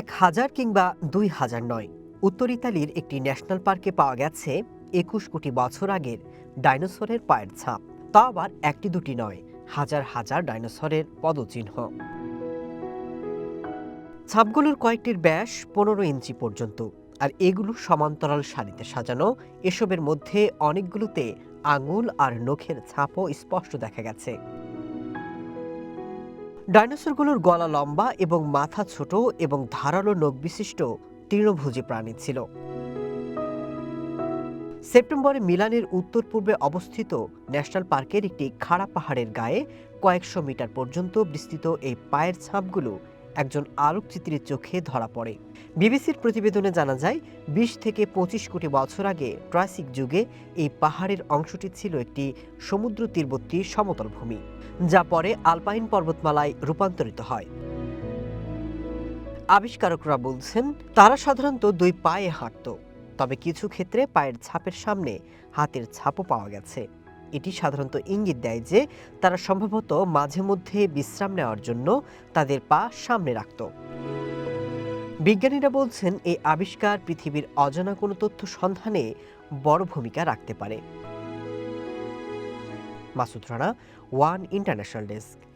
এক হাজার কিংবা দুই হাজার নয়। উত্তর ইতালির একটি ন্যাশনাল পার্কে পাওয়া গেছে একুশ কোটি বছর আগের ডাইনোসরের পায়ের ছাপ। তা আবার একটি দুটি নয়, হাজার হাজার ডাইনোসরের পদচিহ্ন। ছাপগুলোর কয়েকটির ব্যাস পনেরো ইঞ্চি পর্যন্ত, আর এগুলো সমান্তরাল সারিতে সাজানো। এসবের মধ্যে অনেকগুলোতে আঙুল আর নখের ছাপও স্পষ্ট দেখা গেছে। ডাইনোসরগুলোর গলা লম্বা এবং মাথা ছোট এবং ধারালো নখ বিশিষ্ট তৃণভোজী প্রাণী ছিল। সেপ্টেম্বরে মিলানের উত্তর পূর্বে অবস্থিত ন্যাশনাল পার্কের একটি খাড়া পাহাড়ের গায়ে কয়েকশো মিটার পর্যন্ত বিস্তৃত এই পায়ের ছাপগুলো একজন আলোকচিত্রীর চোখে ধরা পড়ে। বিবিসির প্রতিবেদনে জানা যায়, বিশ থেকে পঁচিশ কোটি বছর আগে ট্রাসিক যুগে এই পাহাড়ের অংশটি ছিল একটি সমুদ্র তীরবর্তী সমতল ভূমি, যা পরে আলপাইন পর্বতমালায় রূপান্তরিত হয়। আবিষ্কারকরা বলছেন, তারা সাধারণত দুই পায়ে হাঁটত, তবে কিছু ক্ষেত্রে পায়ের ছাপের সামনে হাতের ছাপও পাওয়া গেছে। এটি সাধারণত ইঙ্গিত দেয় যে তারা সম্ভবত মাঝে মধ্যে বিশ্রাম নেওয়ার জন্য তাদের পা সামনে রাখত। বিজ্ঞানীরা বলছেন এই আবিষ্কার পৃথিবীর অজানা কোনো তথ্য সন্ধানে বড় ভূমিকা রাখতে পারে। Masud Rana, one international desk.